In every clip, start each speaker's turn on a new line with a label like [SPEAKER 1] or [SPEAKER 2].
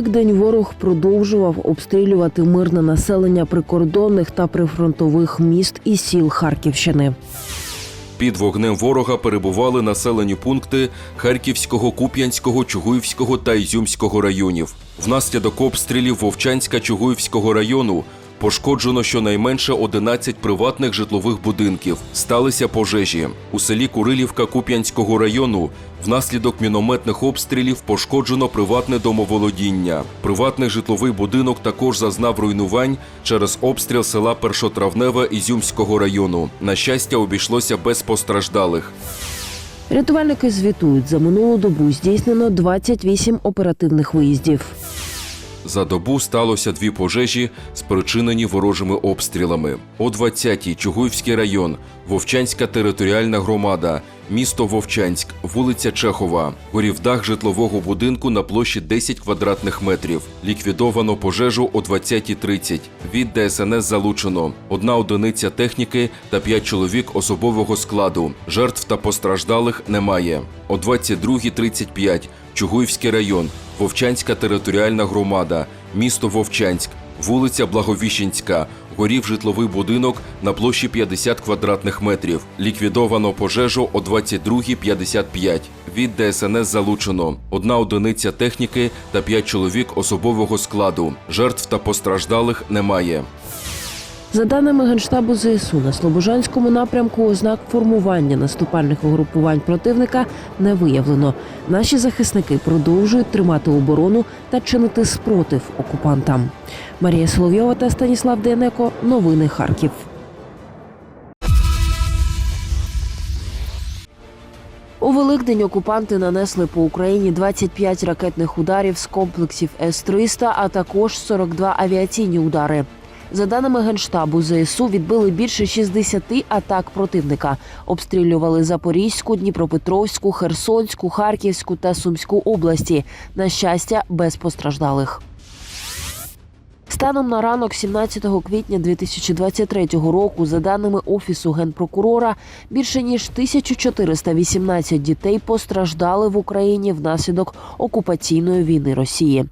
[SPEAKER 1] Великдень ворог продовжував обстрілювати мирне населення прикордонних та прифронтових міст і сіл Харківщини.
[SPEAKER 2] Під вогнем ворога перебували населені пункти Харківського, Куп'янського, Чугуївського та Ізюмського районів. Внаслідок обстрілів Вовчанська Чугуївського району пошкоджено щонайменше 11 приватних житлових будинків. Сталися пожежі. У селі Курилівка Куп'янського району внаслідок мінометних обстрілів пошкоджено приватне домоволодіння. Приватний житловий будинок також зазнав руйнувань через обстріл села Першотравневе Ізюмського району. На щастя, обійшлося без постраждалих.
[SPEAKER 1] Рятувальники звітують, за минулу добу здійснено 28 оперативних виїздів.
[SPEAKER 2] За добу сталося дві пожежі, спричинені ворожими обстрілами. О 20-й Чугуївський район, Вовчанська територіальна громада, місто Вовчанськ, вулиця Чехова. Горів дах житлового будинку на площі 10 квадратних метрів. Ліквідовано пожежу о 20.30. Від ДСНС залучено одна одиниця техніки та п'ять чоловік особового складу. Жертв та постраждалих немає. О 22.35 Чугуївський район, Вовчанська територіальна громада, місто Вовчанськ, вулиця Благовіщенська, горів житловий будинок на площі 50 квадратних метрів. Ліквідовано пожежу о 22.55. Від ДСНС залучено одна одиниця техніки та п'ять чоловік особового складу. Жертв та постраждалих немає.
[SPEAKER 1] За даними Генштабу ЗСУ, на Слобожанському напрямку ознак формування наступальних угрупувань противника не виявлено. Наші захисники продовжують тримати оборону та чинити спротив окупантам. Марія Соловйова та Станіслав Денеко. Новини Харків. У Великдень окупанти нанесли по Україні 25 ракетних ударів з комплексів С-300, а також 42 авіаційні удари. За даними Генштабу, ЗСУ відбили більше 60 атак противника. Обстрілювали Запорізьку, Дніпропетровську, Херсонську, Харківську та Сумську області. На щастя, без постраждалих. Станом на ранок 17 квітня 2023 року, за даними Офісу генпрокурора, більше ніж 1418 дітей постраждали в Україні внаслідок окупаційної війни Росії.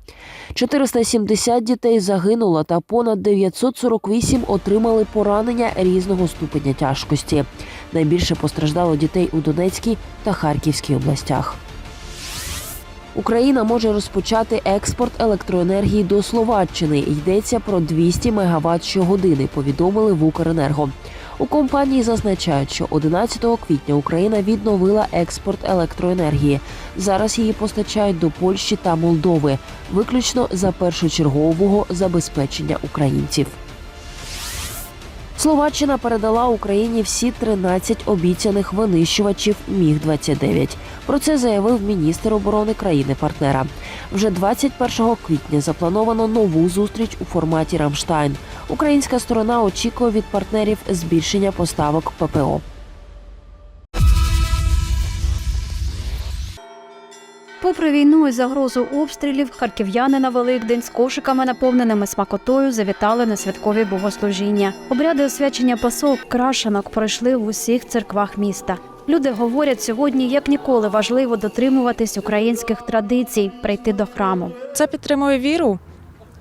[SPEAKER 1] 470 дітей загинуло та понад 948 отримали поранення різного ступеня тяжкості. Найбільше постраждало дітей у Донецькій та Харківській областях. Україна може розпочати експорт електроенергії до Словаччини. Йдеться про 200 МВт щогодини. Повідомили в Укренерго. У компанії зазначають, що 11 квітня Україна відновила експорт електроенергії. Зараз її постачають до Польщі та Молдови, виключно за першочергового забезпечення українців. Словаччина передала Україні всі 13 обіцяних винищувачів Міг 29 Про це заявив міністр оборони країни-партнера. Вже 21 квітня заплановано нову зустріч у форматі Рамштайн. Українська сторона очікує від партнерів збільшення поставок ППО.
[SPEAKER 3] Попри війну і загрозу обстрілів, харків'яни на Великдень з кошиками, наповненими смакотою, завітали на святкові богослужіння. Обряди освячення пасок, крашенок пройшли в усіх церквах міста. Люди говорять сьогодні, як ніколи важливо дотримуватись українських традицій, прийти до храму.
[SPEAKER 4] Це підтримує віру.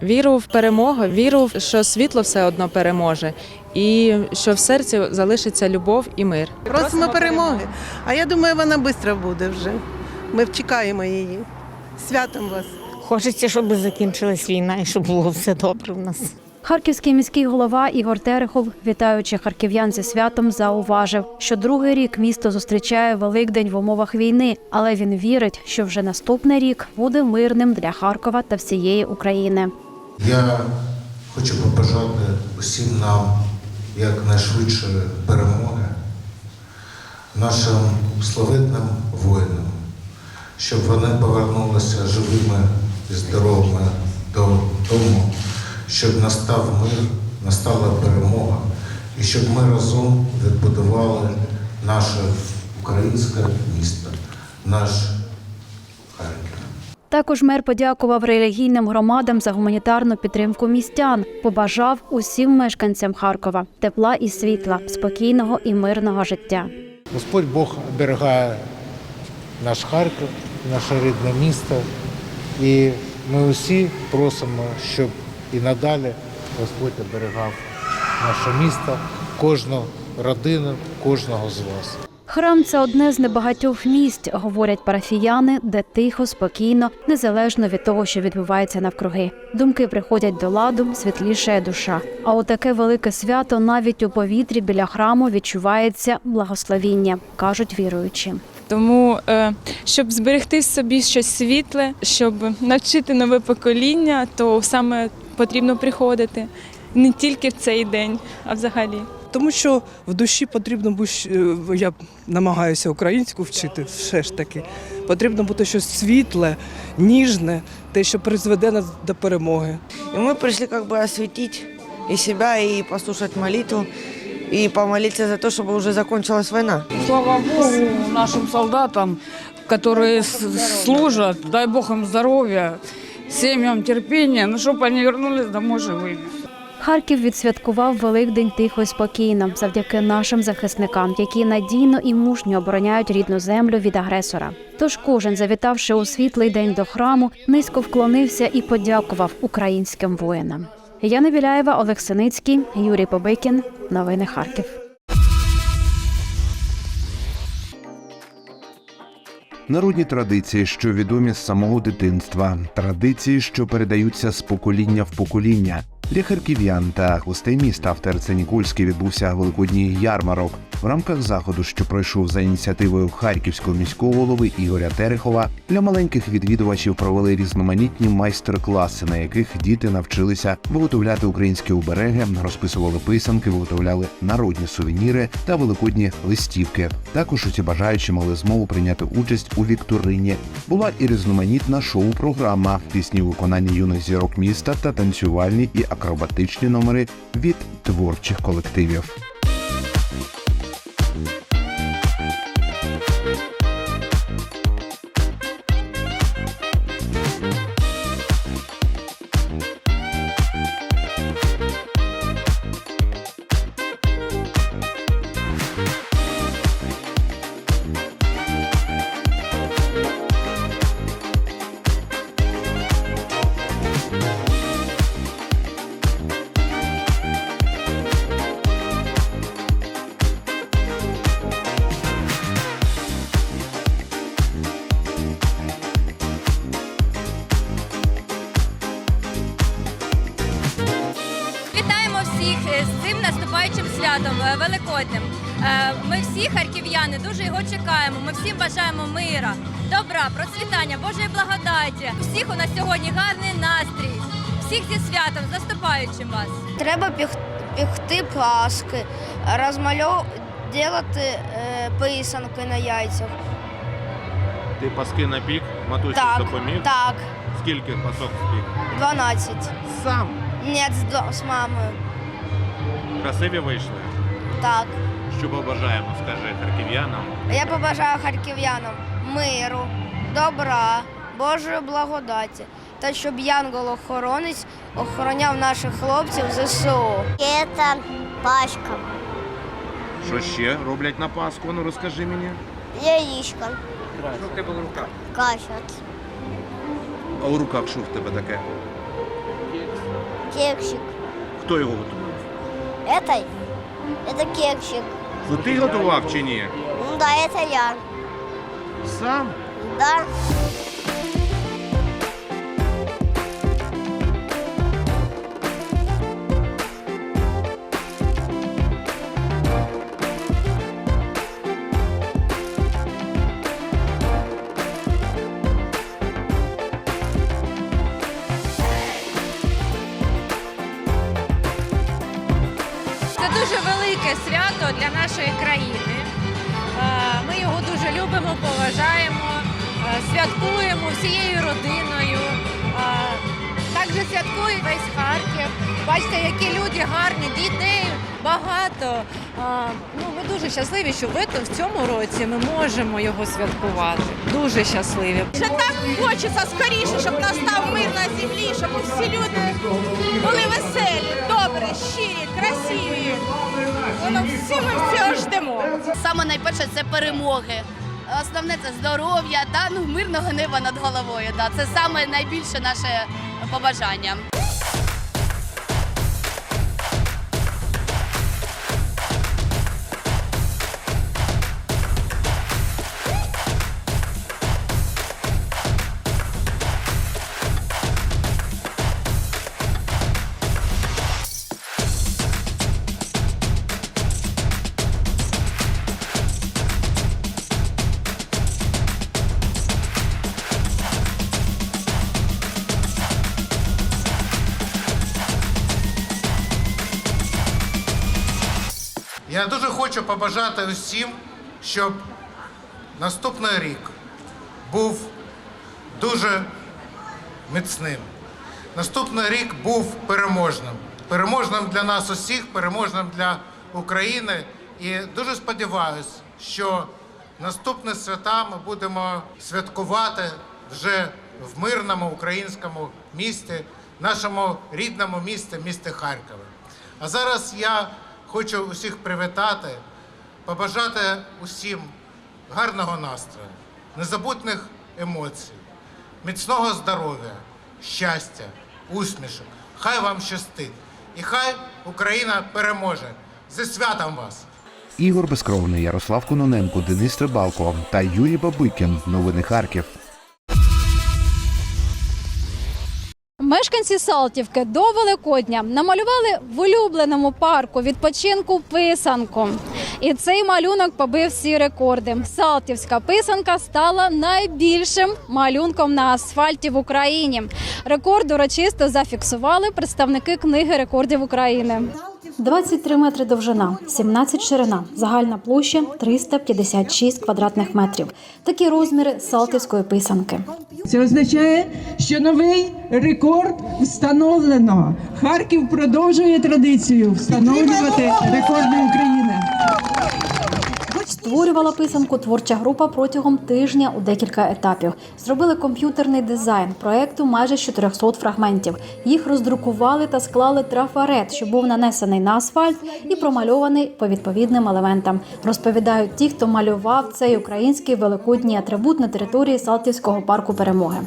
[SPEAKER 4] Віру в перемогу, віру, що світло все одно переможе, і що в серці залишиться любов і мир.
[SPEAKER 5] Просимо перемоги. А я думаю, вона швидко буде вже. Ми чекаємо її. Святом вас.
[SPEAKER 6] Хочеться, щоб закінчилась війна і щоб було все добре в нас.
[SPEAKER 3] Харківський міський голова Ігор Терехов, вітаючи харків'ян зі святом, зауважив, що другий рік місто зустрічає Великдень в умовах війни, але він вірить, що вже наступний рік буде мирним для Харкова та всієї України.
[SPEAKER 7] Я хочу побажати усім нам якнайшвидше перемоги, нашим славетним воїнам, щоб вони повернулися живими і здоровими додому, щоб настав мир, настала перемога, і щоб ми разом відбудували наше українське місто, наш Харків.
[SPEAKER 3] Також мер подякував релігійним громадам за гуманітарну підтримку містян. Побажав усім мешканцям Харкова тепла і світла, спокійного і мирного життя.
[SPEAKER 8] Господь Бог оберігає наш Харків, наше рідне місто. І
[SPEAKER 7] ми усі просимо, щоб і надалі Господь оберігав наше місто, кожну родину, кожного з вас.
[SPEAKER 3] Храм це одне з небагатьох місць, говорять парафіяни, де тихо, спокійно, незалежно від того, що відбувається навкруги. Думки приходять до ладу, світлішає душа. А у таке велике свято навіть у повітрі біля храму відчувається благословіння, кажуть віруючі.
[SPEAKER 8] Тому, е, щоб зберегти в собі щось світле, щоб навчити нове покоління, то саме потрібно приходити не тільки в цей день, а взагалі.
[SPEAKER 9] Тому що в душі потрібно бути, е, я намагаюся українську вчити, все ж таки. Потрібно бути щось світле, ніжне, те, що призведе нас до перемоги.
[SPEAKER 10] И мы пришли как бы осветить и себя, и послушать молитву, и помолиться за то, чтобы уже закончилась война.
[SPEAKER 11] Слава Богу, нашим солдатам, которые с- служат, дай Бог им здоровья, семьям терпения, ну, чтобы они вернулись домой живыми.
[SPEAKER 3] Харків відсвяткував Великдень тихо і спокійно завдяки нашим захисникам, які надійно і мужньо обороняють рідну землю від агресора. Тож кожен, завітавши у світлий день до храму, низько вклонився і подякував українським воїнам. Яна Біляєва, Олег Синицький, Юрій Побикін. Новини Харків.
[SPEAKER 12] Народні традиції, що відомі з самого дитинства, традиції, що передаються з покоління в покоління. Для харків'ян та гостей міста в Терценікольській відбувся великодній ярмарок. В рамках заходу, що пройшов за ініціативою харківського міського голови Ігоря Терехова, для маленьких відвідувачів провели різноманітні майстер-класи, на яких діти навчилися виготовляти українські обереги, розписували писанки, виготовляли народні сувеніри та великодні листівки. Також усі бажаючі мали змогу прийняти участь у вікторині. Була і різноманітна шоу-програма, пісні у виконанні юних зірок міста та танцювальні і акробатичні номери від творчих колективів.
[SPEAKER 13] Харків'яни дуже його чекаємо. Ми всім бажаємо мира, добра, процвітання, Божої благодаті. Всіх у нас сьогодні гарний настрій. Всіх зі святом, з наступаючим вас.
[SPEAKER 14] Треба пекти паски, розмальов... робити е, писанки на яйцях.
[SPEAKER 15] Ти паски напік, матусі
[SPEAKER 14] Так,
[SPEAKER 15] допоміг.
[SPEAKER 14] так,
[SPEAKER 15] Скільки пасок спік?
[SPEAKER 14] 12.
[SPEAKER 15] Сам.
[SPEAKER 14] Ні, з, до- з мамою.
[SPEAKER 15] Красиві вийшли.
[SPEAKER 14] Так.
[SPEAKER 15] Що побажаємо, скажи харків'янам.
[SPEAKER 14] Я побажаю харків'янам миру, добра, Божої благодаті. Та щоб янгол-охоронець охороняв наших хлопців ЗСУ. Це пачка,
[SPEAKER 15] Що ще роблять на Пасху? Ну розкажи мені.
[SPEAKER 14] яєчко,
[SPEAKER 15] Що в тебе в руках?
[SPEAKER 14] кашет,
[SPEAKER 15] А у руках що в тебе таке?
[SPEAKER 14] кексик.
[SPEAKER 15] Хто його готував?
[SPEAKER 14] Это, это кексик.
[SPEAKER 15] Це ти готував чи ні?
[SPEAKER 14] Ну да, это я.
[SPEAKER 15] Сам?
[SPEAKER 14] Да.
[SPEAKER 13] Бачите, які люди гарні, дітей багато. Ну, ми дуже щасливі, що в цьому році ми можемо його святкувати. Дуже щасливі.
[SPEAKER 5] Вже так хочеться скоріше, щоб настав мир на землі, щоб всі люди були веселі, добрі, щирі, красиві. Воно всі ми цього ждемо.
[SPEAKER 14] Саме найперше це перемоги.
[SPEAKER 13] Основне це здоров'я та ну мирного неба над головою. Да, це саме найбільше наше побажання.
[SPEAKER 7] Я дуже хочу побажати усім, щоб наступний рік був дуже міцним. Наступний рік був переможним. Переможним для нас усіх, переможним для України. І дуже сподіваюся, що наступні свята ми будемо святкувати вже в мирному українському місті, нашому рідному місті, місті Харкові. А зараз я хочу усіх привітати, побажати усім гарного настрою, незабутних емоцій, міцного здоров'я, щастя, усмішок. Хай вам щастить. І хай Україна переможе. Зі святом вас!
[SPEAKER 12] Ігор Безкровний, Ярослав Кононенко, Денис Рибалко та Юрій Бабикін. Новини Харків.
[SPEAKER 3] Мешканці Салтівки до Великодня намалювали в улюбленому парку відпочинку писанку. І цей малюнок побив всі рекорди. Салтівська писанка стала найбільшим малюнком на асфальті в Україні. Рекорд урочисто зафіксували представники книги рекордів України. 23 метри довжина, 17 ширина, загальна площа 356 квадратних метрів. Такі розміри салтівської писанки.
[SPEAKER 16] Це означає, що новий рекорд встановлено. Харків продовжує традицію встановлювати рекорди України.
[SPEAKER 3] Створювала писанку творча група протягом тижня у декілька етапів. Зробили комп'ютерний дизайн проекту майже з 400 фрагментів. Їх роздрукували та склали трафарет, що був нанесений на асфальт і промальований по відповідним елементам. Розповідають ті, хто малював цей український великодній атрибут на території Салтівського парку перемоги.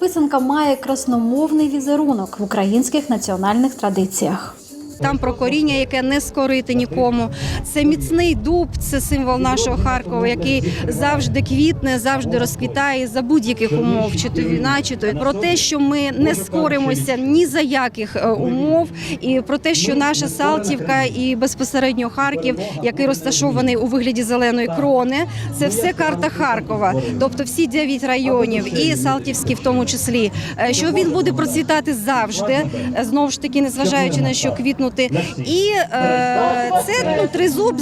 [SPEAKER 3] Писанка має красномовний візерунок в українських національних традиціях.
[SPEAKER 17] Там про коріння, яке не скорити нікому. Це міцний дуб, це символ нашого Харкова, який завжди квітне, завжди розквітає за будь-яких умов, чи то війна, чи то про те, що ми не скоримося ні за яких е, умов, і про те, що наша Салтівка і безпосередньо Харків, який розташований у вигляді зеленої крони, це все карта Харкова, тобто всі дев'ять районів, і Салтівський в тому числі, е, що він буде процвітати завжди, е, знову ж таки, незважаючи на що квітнути. І е, це ну, тризуб,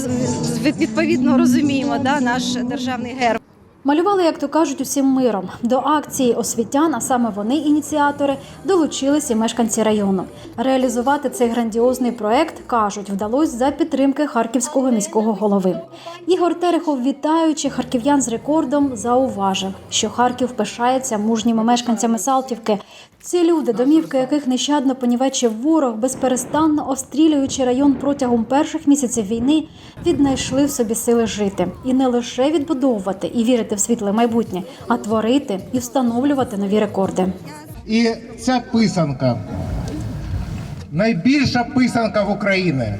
[SPEAKER 17] відповідно розуміємо, да, наш державний герб.
[SPEAKER 3] Малювали, як то кажуть, усім миром. До акції освітян, а саме вони ініціатори, долучились і мешканці району. Реалізувати цей грандіозний проект кажуть, вдалося за підтримки харківського міського голови. Ігор Терехов, вітаючи харків'ян з рекордом, зауважив, що Харків пишається мужніми мешканцями Салтівки. Ці люди, домівки яких нещадно понівечив ворог, безперестанно обстрілюючи район протягом перших місяців війни, віднайшли в собі сили жити і не лише відбудовувати і вірити в світле майбутнє, а творити і встановлювати нові рекорди.
[SPEAKER 7] І ця писанка, найбільша писанка в Україні.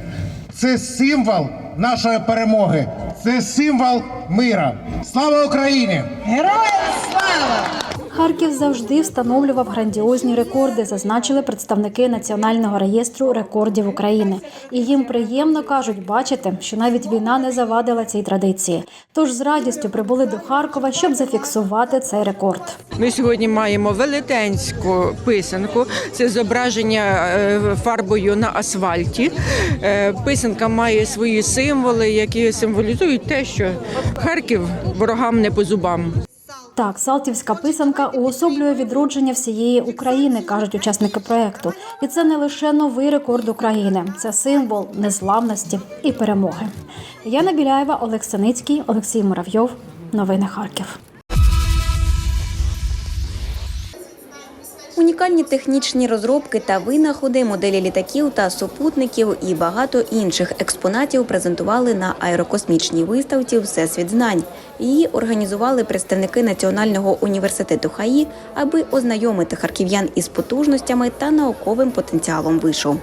[SPEAKER 7] Це символ нашої перемоги. Це символ мира. Слава Україні!
[SPEAKER 3] Харків завжди встановлював грандіозні рекорди, зазначили представники Національного реєстру рекордів України. І їм приємно кажуть бачити, що навіть війна не завадила цій традиції. Тож з радістю прибули до Харкова, щоб зафіксувати цей рекорд.
[SPEAKER 18] Ми сьогодні маємо велетенську писанку. Це зображення е, фарбою на асфальті. Е, Писанка має свої символи, які символізують те, що Харків ворогам не по зубам.
[SPEAKER 3] Так, Салтівська писанка уособлює відродження всієї України, кажуть учасники проекту. І це не лише новий рекорд України, це символ незламності і перемоги. Яна Біляєва, Олег Саницький, Олексій Муравйов. Новини Харків.
[SPEAKER 19] Унікальні технічні розробки та винаходи, моделі літаків та супутників і багато інших експонатів презентували на аерокосмічній виставці Всесвіт знань. Її організували представники Національного університету ХАІ, аби ознайомити харків'ян із потужностями та науковим потенціалом вишу.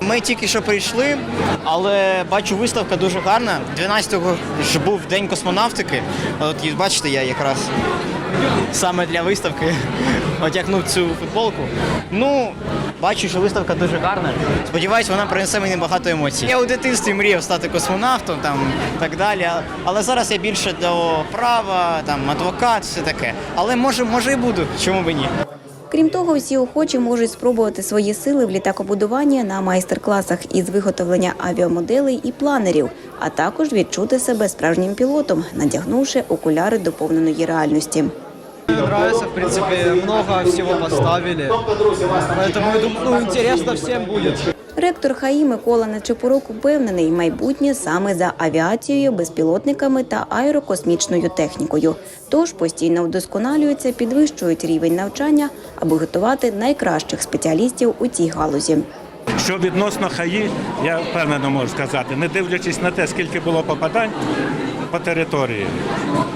[SPEAKER 20] Ми тільки що прийшли, але бачу, виставка дуже гарна. 12-го ж був день космонавтики. От бачите, я якраз саме для виставки одягнув цю футболку. Ну, бачу, що виставка дуже гарна. Сподіваюсь, вона принесе мені багато емоцій. Я у дитинстві мріяв стати космонавтом там так далі. Але зараз я більше до права, там адвокат, все таке. Але може, може і буду. Чому б ні?
[SPEAKER 19] Крім того, всі охочі можуть спробувати свої сили в літакобудуванні на майстер-класах із виготовлення авіамоделей і планерів, а також відчути себе справжнім пілотом, надягнувши окуляри доповненої реальності.
[SPEAKER 20] Нравится, в принципе, много всего поставили. Поэтому, я думаю, ну, интересно всем будет.
[SPEAKER 19] Ректор ХАІ Микола Нечепорук впевнений, майбутнє саме за авіацією, безпілотниками та аерокосмічною технікою. Тож постійно вдосконалюються, підвищують рівень навчання, аби готувати найкращих спеціалістів у цій галузі.
[SPEAKER 21] Що відносно ХАІ, я впевнено можу сказати, не дивлячись на те, скільки було попадань по території.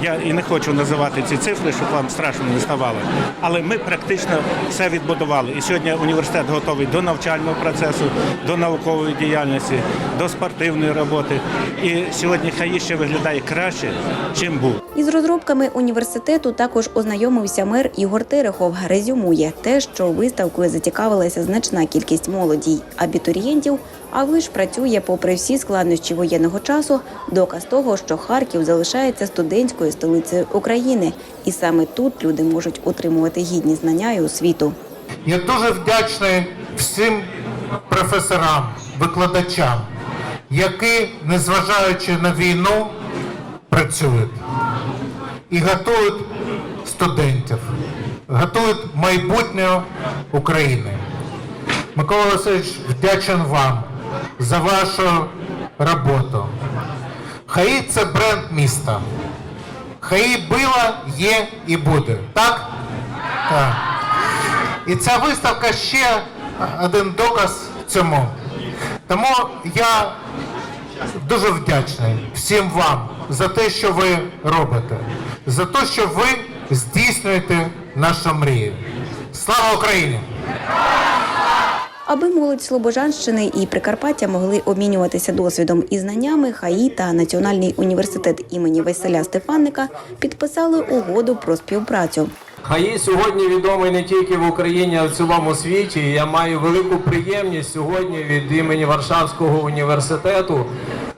[SPEAKER 21] Я і не хочу називати ці цифри, щоб вам страшно не ставало. Але ми практично все відбудували. І сьогодні університет готовий до навчального процесу, до наукової діяльності, до спортивної роботи. І сьогодні ХАІ ще виглядає краще, чим був.
[SPEAKER 19] Із розробками університету також ознайомився мер Ігор Терехов. Резюмує те, що виставкою зацікавилася значна кількість молоді абітурієнтів. А виш працює попри всі складнощі воєнного часу. Доказ того, що Харків залишається студентською столицею України, і саме тут люди можуть отримувати гідні знання і освіту.
[SPEAKER 7] Я дуже вдячний всім професорам, викладачам, які, незважаючи на війну, працюють і готують студентів, готують майбутнє України. Микола Васильович, вдячен вам за вашу роботу. ХАІ це бренд міста. ХАІ було, є і буде. Так? Так. І ця виставка ще один доказ цьому. Тому я дуже вдячний всім вам за те, що ви робите, за те, що ви здійснюєте нашу мрію. Слава Україні!
[SPEAKER 19] Аби молодь Слобожанщини і Прикарпаття могли обмінюватися досвідом і знаннями, ХАІ та Національний університет імені Василя Стефаника підписали угоду про співпрацю.
[SPEAKER 22] ХАІ сьогодні відомий не тільки в Україні, а в цілому світі. Я маю велику приємність сьогодні від імені Варшавського університету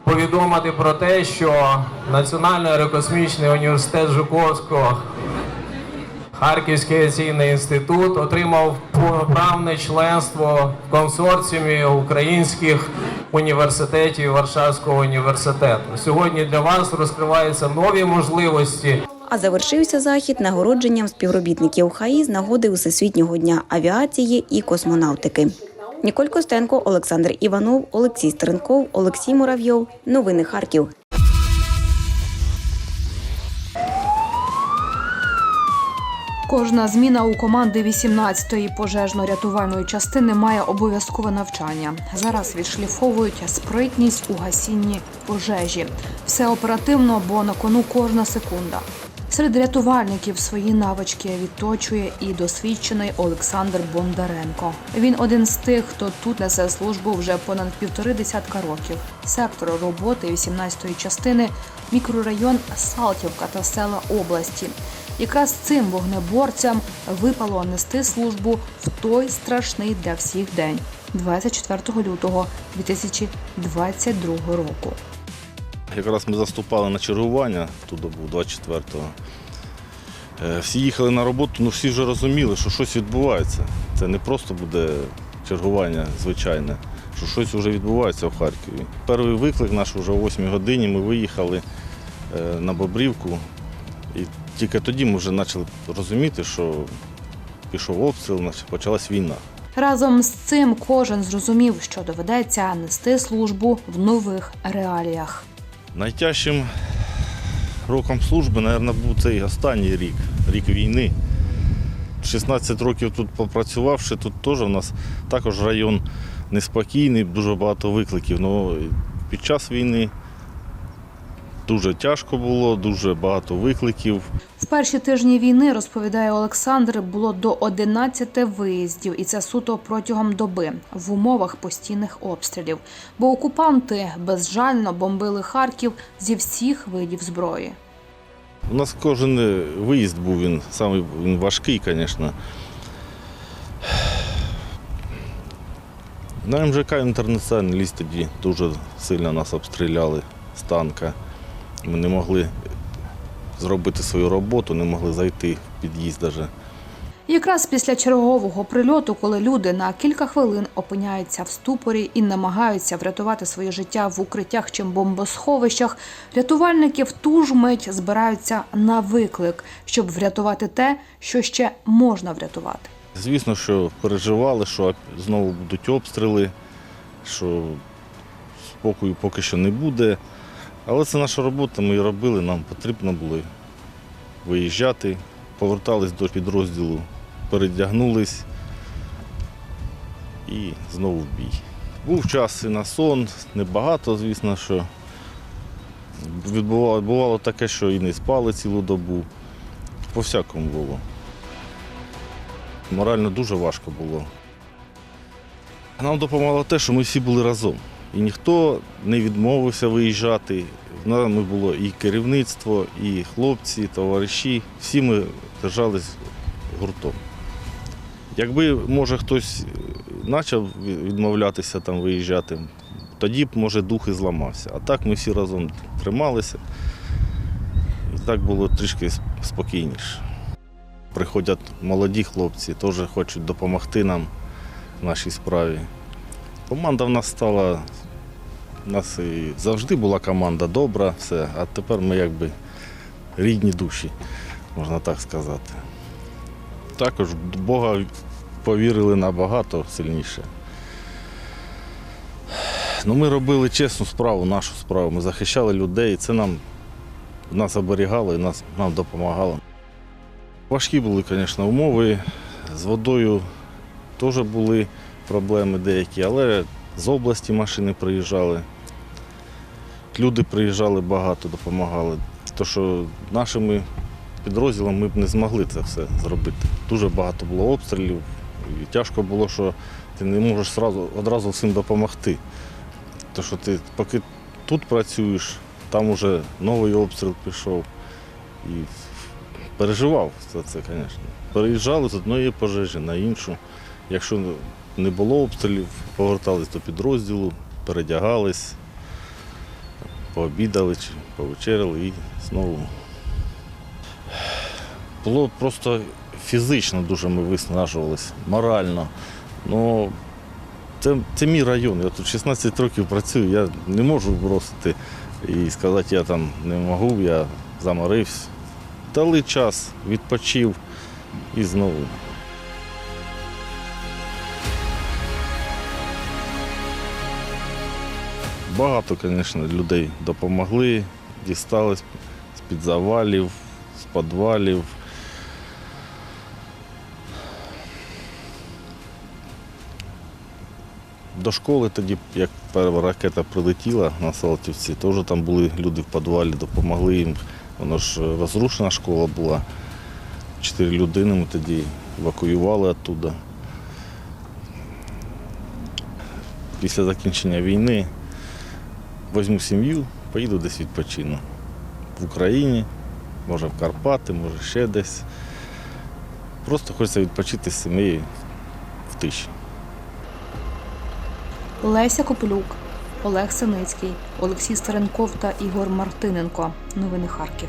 [SPEAKER 22] повідомити про те, що Національний аерокосмічний університет Жуковського Харківський авіаційний інститут отримав повноправне членство в консорціумі українських університетів Варшавського університету. Сьогодні для вас розкриваються нові можливості.
[SPEAKER 19] А завершився захід нагородженням співробітників ХАІ з нагоди Всесвітнього дня авіації і космонавтики. Ніколь Костенко, Олександр Іванов, Олексій Стеренков, Олексій Муравйов. Новини Харків.
[SPEAKER 23] Кожна зміна у команди 18-ї пожежно-рятувальної частини має обов'язкове навчання. Зараз відшліфовують спритність у гасінні пожежі. Все оперативно, бо на кону кожна секунда. Серед рятувальників свої навички відточує і досвідчений Олександр Бондаренко. Він один з тих, хто тут несе службу вже понад півтори десятка років. Сектор роботи 18-ї частини мікрорайон Салтівка та села області. Якраз цим вогнеборцям випало нести службу в той страшний для всіх день 24 лютого 2022 року.
[SPEAKER 24] Якраз ми заступали на чергування ту добу 24-го. Е, Всі їхали на роботу, ну всі вже розуміли, що щось відбувається. Це не просто буде чергування звичайне, що щось вже відбувається в Харкові. Перший виклик наш вже о 8 годині ми виїхали е, на Бобрівку. Тільки тоді ми вже почали розуміти, що пішов обстріл, почалась війна.
[SPEAKER 23] Разом з цим кожен зрозумів, що доведеться нести службу в нових реаліях.
[SPEAKER 24] Найтяжчим роком служби, мабуть, був цей останній рік, рік війни. 16 років тут попрацювавши, тут теж у нас також район неспокійний, дуже багато викликів. Ну, під час війни дуже тяжко було, дуже багато викликів.
[SPEAKER 23] В перші тижні війни, розповідає Олександр, було до 11 виїздів, і це суто протягом доби в умовах постійних обстрілів. Бо окупанти безжально бомбили Харків зі всіх видів зброї.
[SPEAKER 24] У нас кожен виїзд був він самий він важкий, звісно. На МЖК ліс тоді дуже сильно нас обстріляли з танка. Ми не могли зробити свою роботу, не могли зайти в під'їзд навіть.
[SPEAKER 23] Якраз після чергового прильоту, коли люди на кілька хвилин опиняються в ступорі і намагаються врятувати своє життя в укриттях чи бомбосховищах, рятувальники в ту ж мить збираються на виклик, щоб врятувати те, що ще можна врятувати.
[SPEAKER 24] Звісно, що переживали, що знову будуть обстріли, що спокою поки що не буде. Але це наша робота, ми її робили, нам потрібно було виїжджати, повертались до підрозділу, передягнулись і знову в бій. Був час і на сон, небагато, звісно, що відбувало, бувало таке, що і не спали цілу добу. По всякому було. Морально дуже важко було. Нам допомагало те, що ми всі були разом. І ніхто не відмовився виїжджати. В нами було і керівництво, і хлопці, і товариші. Всі ми держались гуртом. Якби, може, хтось почав відмовлятися там виїжджати, тоді б, може, дух і зламався. А так ми всі разом трималися. І так було трішки спокійніше. Приходять молоді хлопці, теж хочуть допомогти нам в нашій справі. Команда в нас стала, у нас і завжди була команда добра, все, а тепер ми якби рідні душі, можна так сказати. Також в Бога повірили набагато сильніше. Ну, ми робили чесну справу, нашу справу. Ми захищали людей, це нам нас оберігало і нас, нам допомагало. Важкі були, звісно, умови. З водою теж були проблеми деякі, але з області машини приїжджали. Люди приїжджали багато, допомагали. То, що нашими підрозділами ми б не змогли це все зробити. Дуже багато було обстрілів, і тяжко було, що ти не можеш одразу всім допомогти. То, що ти поки тут працюєш, там вже новий обстріл пішов. І переживав за це, звісно. Переїжджали з одної пожежі на іншу. Якщо не було обстрілів, повертались до підрозділу, передягались, пообідали чи повечеряли і знову. Було просто фізично дуже ми виснажувалися, морально. Ну, це, це мій район. Я тут 16 років працюю, я не можу бросити і сказати, я там не можу, я заморився. Дали час, відпочив і знову. Багато, звісно, людей допомогли, дістали з-під завалів, з підвалів. До школи тоді, як перша ракета прилетіла на Салтівці, теж там були люди в підвалі, допомогли їм. Воно ж розрушена школа була. Чотири людини ми тоді евакуювали оттуда. Після закінчення війни візьму сім'ю, поїду десь відпочину. В Україні, може в Карпати, може ще десь. Просто хочеться відпочити з сім'єю в тиші.
[SPEAKER 23] Леся Копилюк, Олег Синицький, Олексій Старенков та Ігор Мартиненко. Новини Харків.